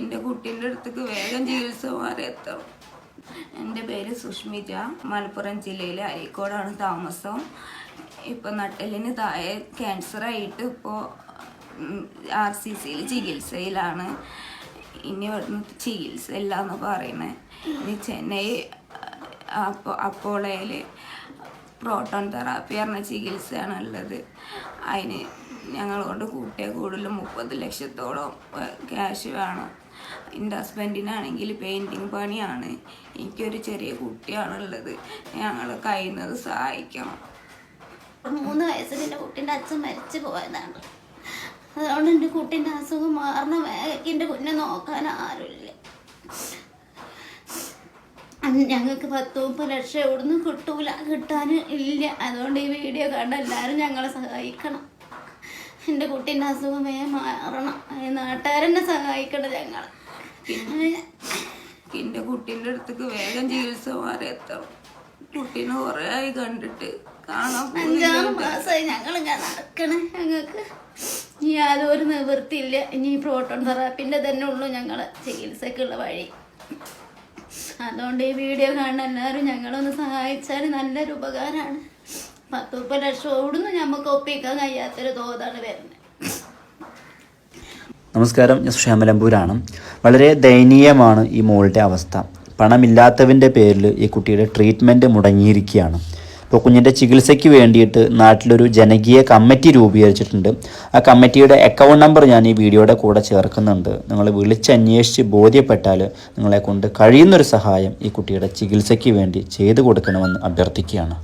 എന്റെ കുട്ടീന്റെ അടുത്തേക്ക് വേഗം ചികിത്സമാരെ എത്തണം എന്റെ പേര് സുഷ്മിത. മലപ്പുറം ജില്ലയിലെ അരീക്കോടാണ് താമസം. ഇപ്പം നട്ടലിന് താഴെ ക്യാൻസറായിട്ട് ഇപ്പോൾ ആർ സി സിയിൽ ചികിത്സയിലാണ്. ഇനി ഇവിടുന്ന് ചികിത്സ ഇല്ല എന്ന് പറയണേ. ഇനി ചെന്നൈ അപ്പോ അപ്പോളയിൽ പ്രോട്ടോൺ തെറാപ്പി പറഞ്ഞ ചികിത്സയാണ് ഉള്ളത് അതിന് ഞങ്ങൾ കൊണ്ട് കൂട്ടിയ കൂടുതൽ മുപ്പത് ലക്ഷത്തോളം ക്യാഷ് വേണം. എന്റെ ഹസ്ബൻഡിനാണെങ്കിൽ പെയിന്റിങ് പണിയാണ്. എനിക്കൊരു ചെറിയ കുട്ടിയാണുള്ളത്. ഞങ്ങൾ കഴിയുന്നത് സഹായിക്കണം. മൂന്ന് വയസ്സിൽ എന്റെ കുട്ടീന്റെ അച്ഛൻ മരിച്ചു പോയതാണ്. അതുകൊണ്ട് എന്റെ കുട്ടീന്റെ അസുഖം മാറുന്ന എന്റെ കുഞ്ഞെ നോക്കാൻ ആരുമില്ല. ഞങ്ങൾക്ക് പത്ത് മുപ്പത് ലക്ഷം എവിടുന്ന് കിട്ടൂല കിട്ടാൻ ഇല്ല. അതുകൊണ്ട് ഈ വീഡിയോ കണ്ട എല്ലാവരും ഞങ്ങളെ സഹായിക്കണം. എന്റെ കുട്ടീന്റെ അസുഖമേ വേഗം മാറണം. നാട്ടുകാരെന്നെ സഹായിക്കണം ഞങ്ങൾ എന്റെ കുട്ടീന്റെ അടുത്തേക്ക് വേഗം ചികിത്സ മാറി എത്തണം കുട്ടീനെ കുറേ ആയി കണ്ടിട്ട് കാണാൻ അഞ്ചാറ്. മാസമായി ഞങ്ങൾ നടക്കണേ ഞങ്ങൾക്ക്. ഇനി യാതൊരു നിവൃത്തിയില്ല. ഇനി പ്രോട്ടോൺ തെറാപ്പിന്റെ തന്നെ ഉള്ളൂ ഞങ്ങൾ ചികിത്സക്കുള്ള വഴി. അതുകൊണ്ട് ഈ വീഡിയോ കാണുന്ന എല്ലാവരും ഞങ്ങളൊന്ന് സഹായിച്ചാൽ നല്ലൊരു ഉപകാരമാണ് പത്ത് മുപ്പത് ലക്ഷം നമുക്ക് ഒപ്പിക്കാൻ കഴിയാത്തൊരു തോതാണ് വരുന്നത് നമസ്കാരം ഞാൻ ശ്യാമലമ്പൂരാണ് വളരെ ദയനീയമാണ് ഈ മോളുടെ അവസ്ഥ. പണമില്ലാത്തവന്റെ പേരിൽ ഈ കുട്ടിയുടെ ട്രീറ്റ്മെന്റ് മുടങ്ങിയിരിക്കുകയാണ്. ഇപ്പോൾ കുഞ്ഞിന്റെ ചികിത്സയ്ക്ക് വേണ്ടിയിട്ട് നാട്ടിലൊരു ജനകീയ കമ്മിറ്റി രൂപീകരിച്ചിട്ടുണ്ട്. ആ കമ്മിറ്റിയുടെ അക്കൗണ്ട് നമ്പർ ഞാൻ ഈ വീഡിയോയുടെ കൂടെ ചേർക്കുന്നുണ്ട്. നിങ്ങൾ വിളിച്ചന്വേഷിച്ച് ബോധ്യപ്പെട്ടാൽ നിങ്ങളെ കൊണ്ട് കഴിയുന്നൊരു സഹായം ഈ കുട്ടിയുടെ ചികിത്സയ്ക്ക് വേണ്ടി ചെയ്തു കൊടുക്കണമെന്ന് അഭ്യർത്ഥിക്കുകയാണ്.